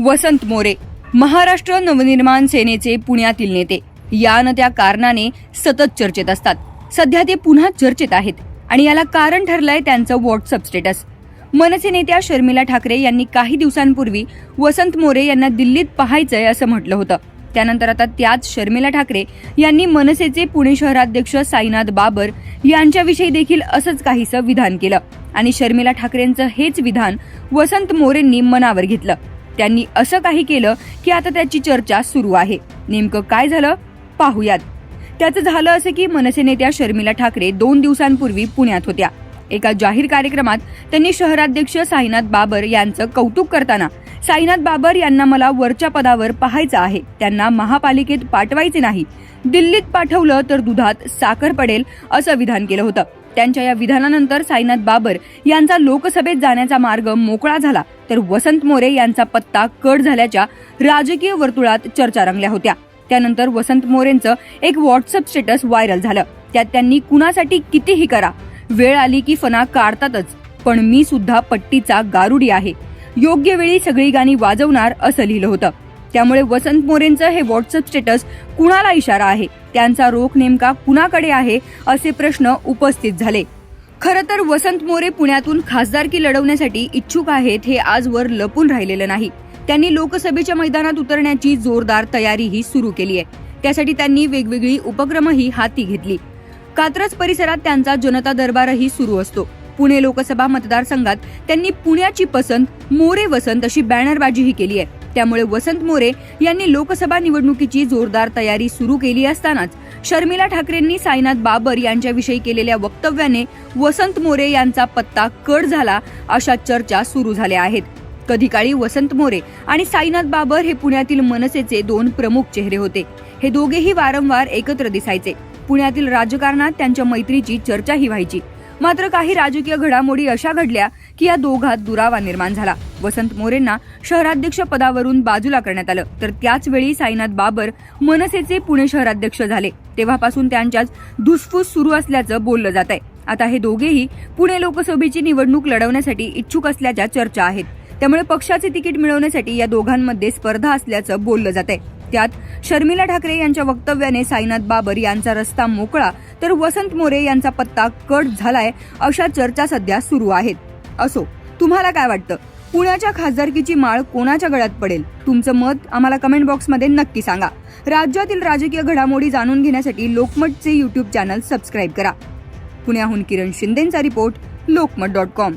वसंत मोरे महाराष्ट्र नवनिर्माण सेनेचे पुण्यातील नेते. या न त्या कारणाने सतत चर्चेत असतात. सध्या ते पुन्हा चर्चेत आहेत आणि याला कारण ठरलंय त्यांचं व्हॉट्सअप स्टेटस. मनसे नेत्या शर्मिला ठाकरे यांनी काही दिवसांपूर्वी वसंत मोरे यांना दिल्लीत पाहायचंय असं म्हटलं होतं. त्यानंतर आता त्याच शर्मिला ठाकरे यांनी मनसेचे पुणे शहराध्यक्ष साईनाथ बाबर यांच्याविषयी देखील असंच काहीसं विधान केलं. आणि शर्मिला ठाकरेंचं हेच विधान वसंत मोरेंनी मनावर घेतलं. त्यांनी असं काही केलं की आता त्याची चर्चा सुरू आहे. नेमकं काय झालं? पाहूयात. त्याचं झालं असं की मनसे नेत्या शर्मिला ठाकरे दोन दिवसांपूर्वी पुण्यात होत्या. एका जाहीर कार्यक्रमात त्यांनी शहराध्यक्ष साईनाथ बाबर यांचं कौतुक करताना साईनाथ बाबर यांना मला वरच्या पदावर पाहायचं आहे. त्यांना महापालिकेत पाठवायचे नाही. दिल्लीत पाठवलं तर दुधात साखर पडेल असं विधान केलं होतं. त्यांच्या या विधानानंतर साईनाथ बाबर यांचा लोकसभेत जाण्याचा मार्ग मोकळा झाला. तर वसंत मोरे यांचा पत्ता कट झाल्याच्या राजकीय वर्तुळात चर्चा रंगल्या होत्या. त्यानंतर वसंत मोरेंचं एक व्हॉट्सअप स्टेटस व्हायरल झालं. त्यात त्यांनी कुणासाठी कितीही करा. वेळ आली की फना काढतातच. पण मी सुद्धा पट्टीचा गारुडी आहे. योग्य वेळी सगळी गाणी वाजवणार असं लिहिलं होतं. त्यामुळे वसंत मोरेंचं हे व्हॉट्सअप स्टेटस कुणाला इशारा आहे? त्यांचा रोख नेमका कुणाकडे आहे? असे प्रश्न उपस्थित झाले. खरं तर वसंत मोरे पुण्यातून खासदारकी लढवण्यासाठी इच्छुक आहेत हे आजवर लपून राहिलेलं नाही. त्यांनी लोकसभेच्या मैदानात उतरण्याची जोरदार तयारीही सुरू केली आहे. त्यासाठी त्यांनी वेगवेगळी उपक्रमही हाती घेतली. कात्रज परिसरात त्यांचा जनता दरबारही सुरू असतो. पुणे लोकसभा मतदारसंघात त्यांनी पुण्याची पसंत मोरे वसंत अशी बॅनरबाजीही केली आहे. त्यामुळे वसंत मोरे यांनी लोकसभा निवडणुकीची जोरदार तयारी सुरू केली असतानाच शर्मिला ठाकरेंनी साईनाथ बाबर यांच्याविषयी केलेल्या वक्तव्याने वसंत मोरे यांचा पत्ता कड झाला अशा चर्चा सुरू झाल्या आहेत. कधी काळी वसंत मोरे आणि साईनाथ बाबर हे पुण्यातील मनसेचे दोन प्रमुख चेहरे होते. हे दोघेही वारंवार एकत्र दिसायचे. पुण्यातील राजकारणात त्यांच्या मैत्रीची चर्चाही व्हायची. मात्र काही राजकीय घडामोडी अशा घडल्या की या दोघात दुरावा निर्माण झाला. वसंत मोरेंना शहराध्यक्ष पदावरून बाजूला करण्यात आलं. तर त्याच वेळी साईनाथ बाबर मनसेचे पुणे शहराध्यक्ष झाले. तेव्हापासून त्यांच्यात धुसफूस सुरू असल्याचं बोललं जात आहे आता हे दोघेही पुणे लोकसभेची निवडणूक लढवण्यासाठी इच्छुक असल्याच्या चर्चा आहेत. त्यामुळे पक्षाचे तिकीट मिळवण्यासाठी या दोघांमध्ये स्पर्धा असल्याचं बोललं जात आहे त्यात शर्मिला ठाकरे यांच्या वक्तव्याने साईनाथ बाबर यांचा रस्ता मोकळा तर वसंत मोरे यांचा पत्ता कट झालाय अशा चर्चा सध्या सुरू आहेत. असो तुम्हाला काय वाटतं? पुण्याच्या खासदारकीची माळ कोणाच्या गळ्यात पडेल? तुमचं मत आम्हाला कमेंट बॉक्समध्ये नक्की सांगा. राज्यातील राजकीय घडामोडी जाणून घेण्यासाठी लोकमतचे यूट्यूब चॅनल सबस्क्राईब करा. पुण्याहून किरण शिंदेचा रिपोर्ट लोकमत डॉट कॉम